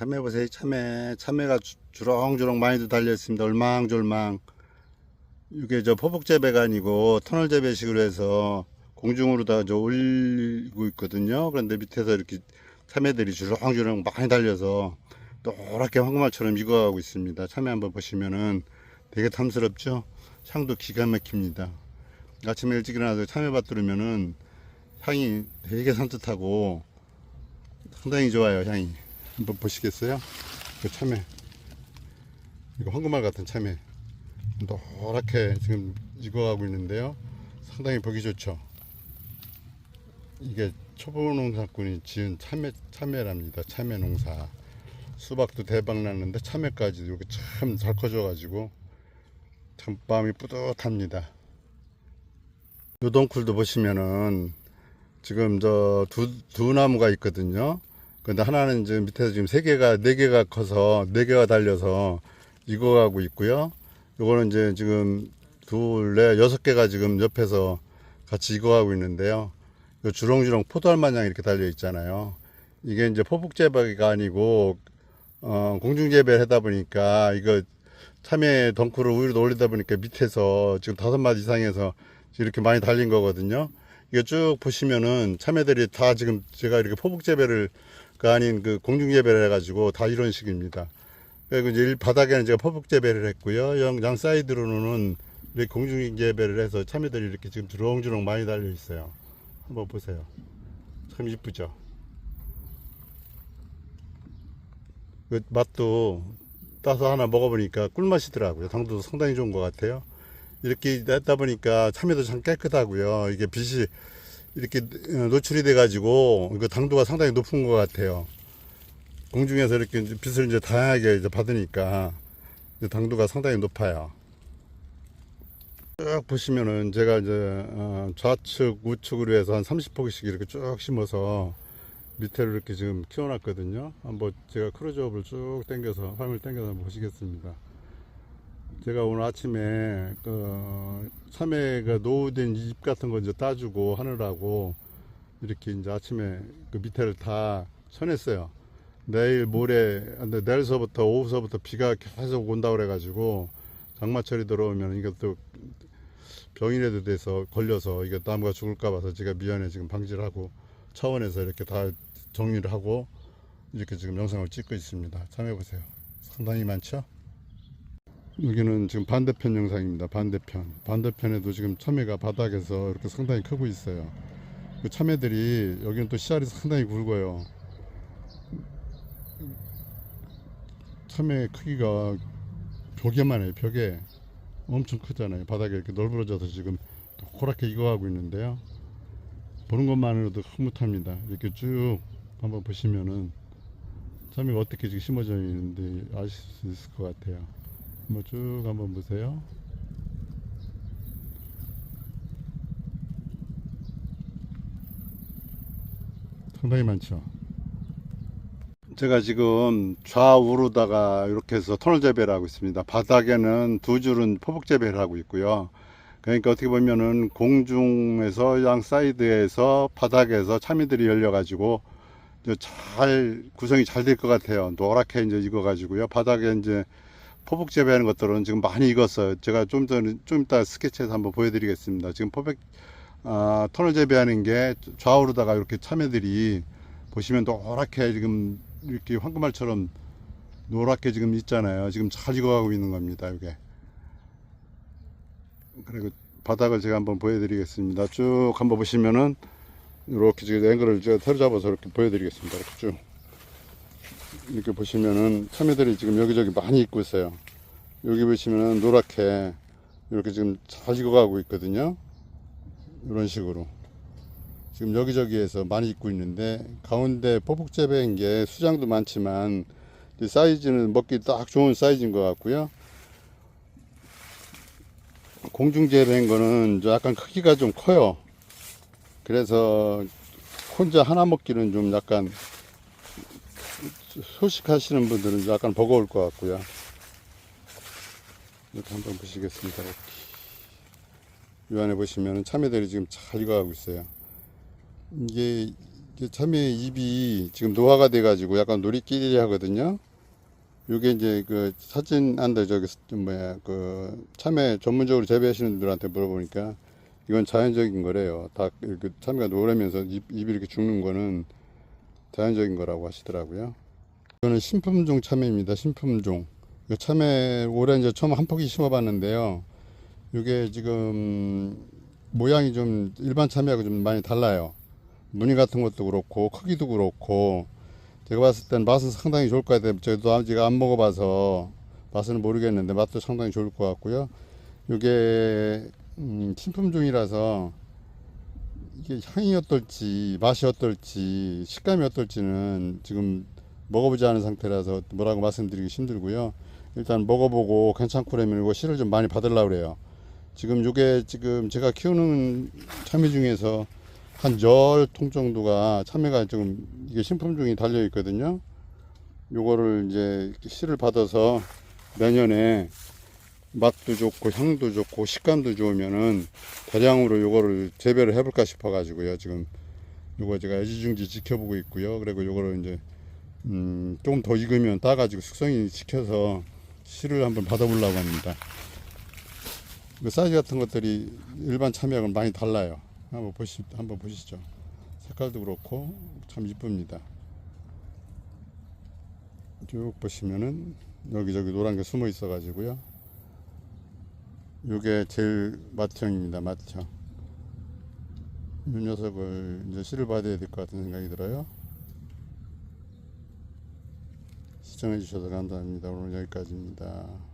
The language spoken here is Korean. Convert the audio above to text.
참외 보세요. 참외. 참외가 주- 주렁주렁 많이도 달려있습니다. 얼망졸망. 이게 저 포복 재배가 아니고 터널 재배식으로 해서 공중으로 다저 올리고 있거든요. 그런데 밑에서 이렇게 참외들이 주렁주렁 많이 달려서 노랗게 황금알처럼 익어가고 있습니다. 참외 한번 보시면은 되게 탐스럽죠? 향도 기가 막힙니다. 아침에 일찍 일어나서 참외밭 들으면은 향이 되게 산뜻하고 상당히 좋아요, 향이. 한번 보시겠어요? 그 참외. 이거 황금알 같은 참외. 노랗게 지금 익어가고 있는데요. 상당히 보기 좋죠. 이게 초보농사꾼이 지은 참외, 참외랍니다. 참외 농사. 수박도 대박 났는데 참외까지 이렇게 참 잘 커져가지고 참 마음이 뿌듯합니다. 요동쿨도 보시면은 지금 저 두 두 나무가 있거든요. 근데 하나는 지금 밑에서 지금 세 개가 네 개가 커서 네 개가 달려서 익어가고 있고요. 요거는 이제 지금 둘, 넷, 여섯 개가 지금 옆에서 같이 익어가고 있는데요. 요 주렁주렁 포도알 마냥 이렇게 달려 있잖아요. 이게 이제 포복 재배가 아니고 어, 공중 재배를 하다 보니까 이거 참외 덩쿨을 위로 올리다 보니까 밑에서 지금 다섯 마디 이상에서 이렇게 많이 달린 거거든요. 이거 쭉 보시면은 참외들이 다 지금 제가 이렇게 포복 재배를 그 아닌 그 공중 재배를 해가지고 다 이런 식입니다. 그리고 이제 일 바닥에는 제가 포복 재배를 했고요. 양, 양 사이드로는 이렇게 공중 재배를 해서 참외들이 이렇게 지금 주렁주렁 많이 달려 있어요. 한번 보세요. 참 이쁘죠? 그 맛도 따서 하나 먹어보니까 꿀맛이더라고요. 당도 상당히 좋은 것 같아요. 이렇게 냈다 보니까 참외도 참 깨끗하고요. 이게 빛이 이렇게 어, 노출이 돼가지고 이거 당도가 상당히 높은 것 같아요. 공중에서 이렇게 빛을 이제 다양하게 이제 받으니까 이제 당도가 상당히 높아요. 쭉 보시면은 제가 이제 어, 좌측 우측으로 해서 한 30포기씩 이렇게 쭉 심어서 밑에로 이렇게 지금 키워놨거든요. 한번 제가 크루즈업을 쭉 당겨서 화물 당겨서 한번 보시겠습니다. 제가 오늘 아침에 그 참외 가 노후된 잎 같은 거 이제 따주고 하느라고 이렇게 이제 아침에 그 밑에를 다 쳐냈어요. 내일 모레, 내일서부터 오후서부터 비가 계속 온다 그래가지고 장마철이 들어오면 이것도 병이라도 돼서 걸려서 이거 나무가 죽을까 봐서 제가 미연에 지금 방지를 하고 차원에서 이렇게 다 정리를 하고 이렇게 지금 영상을 찍고 있습니다. 참여해 보세요. 상당히 많죠? 여기는 지금 반대편 영상입니다. 반대편. 반대편에도 지금 참외가 바닥에서 이렇게 상당히 크고 있어요. 그 참외들이 여기는 또 씨알이 상당히 굵어요. 참외 크기가 벽에만 해요. 벽에 엄청 크잖아요. 바닥에 이렇게 널브러져서 지금 고랗게 익어가고 있는데요. 보는 것만으로도 흐뭇합니다. 이렇게 쭉 한번 보시면은 참외가 어떻게 지금 심어져 있는지 아실 수 있을 것 같아요. 한번 쭉 한번 보세요. 상당히 많죠. 제가 지금 좌우로다가 이렇게 해서 터널 재배를 하고 있습니다. 바닥에는 두 줄은 포복 재배를 하고 있고요. 그러니까 어떻게 보면은 공중에서 양 사이드에서 바닥에서 참이들이 열려가지고 잘 구성이 잘 될 것 같아요. 노랗게 이제 익어가지고요. 바닥에 이제 포복 재배하는 것들은 지금 많이 익었어요. 제가 좀 전에 좀 이따 스케치해서 한번 보여드리겠습니다. 지금 포백 아, 터널 재배하는 게 좌우로다가 이렇게 참외들이 보시면 노랗게 지금 이렇게 황금알처럼 노랗게 지금 있잖아요. 지금 잘 익어가고 있는 겁니다. 이게. 그리고 바닥을 제가 한번 보여드리겠습니다. 쭉 한번 보시면은 이렇게 지금 앵글을 제가 테로 잡아서 이렇게 보여드리겠습니다. 이렇게 쭉 이렇게 보시면은 참외들이 지금 여기저기 많이 있고 있어요. 여기 보시면은 노랗게 이렇게 지금 잘 익어가고 있거든요. 이런 식으로 지금 여기저기에서 많이 입고 있는데 가운데 포복재배인 게 수장도 많지만 이 사이즈는 먹기 딱 좋은 사이즈인 것 같고요. 공중재배인 거는 좀 약간 크기가 좀 커요. 그래서 혼자 하나 먹기는 좀 약간 소식하시는 분들은 약간 버거울 것 같고요. 이렇게 한번 보시겠습니다. 이 안에 보시면 참외들이 지금 잘 익어가고 있어요. 이게 참외 잎이 지금 노화가 돼가지고 약간 노리끼리 하거든요. 요게 이제 그 사진 안데 저기 좀 뭐야 그 참외 전문적으로 재배하시는 분들한테 물어보니까 이건 자연적인 거래요. 다 이렇게 참외가 노래면서 잎, 잎이 이렇게 죽는 거는 자연적인 거라고 하시더라고요. 이거는 신품종 참외입니다. 신품종. 이 참외 올해 이제 처음 한 포기 심어봤는데요. 이게 지금 모양이 좀 일반 참외하고 좀 많이 달라요. 무늬 같은 것도 그렇고 크기도 그렇고 제가 봤을 땐 맛은 상당히 좋을 것 같아요. 저도 아직 안 먹어봐서 맛은 모르겠는데 맛도 상당히 좋을 것 같고요. 이게 음, 신품종이라서 이게 향이 어떨지 맛이 어떨지 식감이 어떨지는 지금 먹어보지 않은 상태라서 뭐라고 말씀드리기 힘들고요. 일단 먹어보고 괜찮고 그러면 이거 씨를 좀 많이 받으려고 그래요. 지금 요게 지금 제가 키우는 참외 중에서 한 열 통 정도가 참외가 지금 이게 신품종이 달려 있거든요. 요거를 이제 씨를 받아서 내년에 맛도 좋고 향도 좋고 식감도 좋으면은 대량으로 요거를 재배를 해볼까 싶어 가지고요. 지금 요거 제가 애지중지 지켜보고 있고요. 그리고 요거를 이제 음, 조금 더 익으면 따가지고 숙성이 시켜서 씨를 한번 받아보려고 합니다. 그 사이즈 같은 것들이 일반 참외하고는 많이 달라요. 한번 보시, 한번 보시죠. 색깔도 그렇고 참 이쁩니다. 쭉 보시면은 여기저기 노란 게 숨어 있어 가지고요. 요게 제일 맏형입니다. 맏형. 이 녀석을 이제 씨를 받아야 될 것 같은 생각이 들어요. 시청해 주셔서 감사합니다. 오늘 여기까지입니다.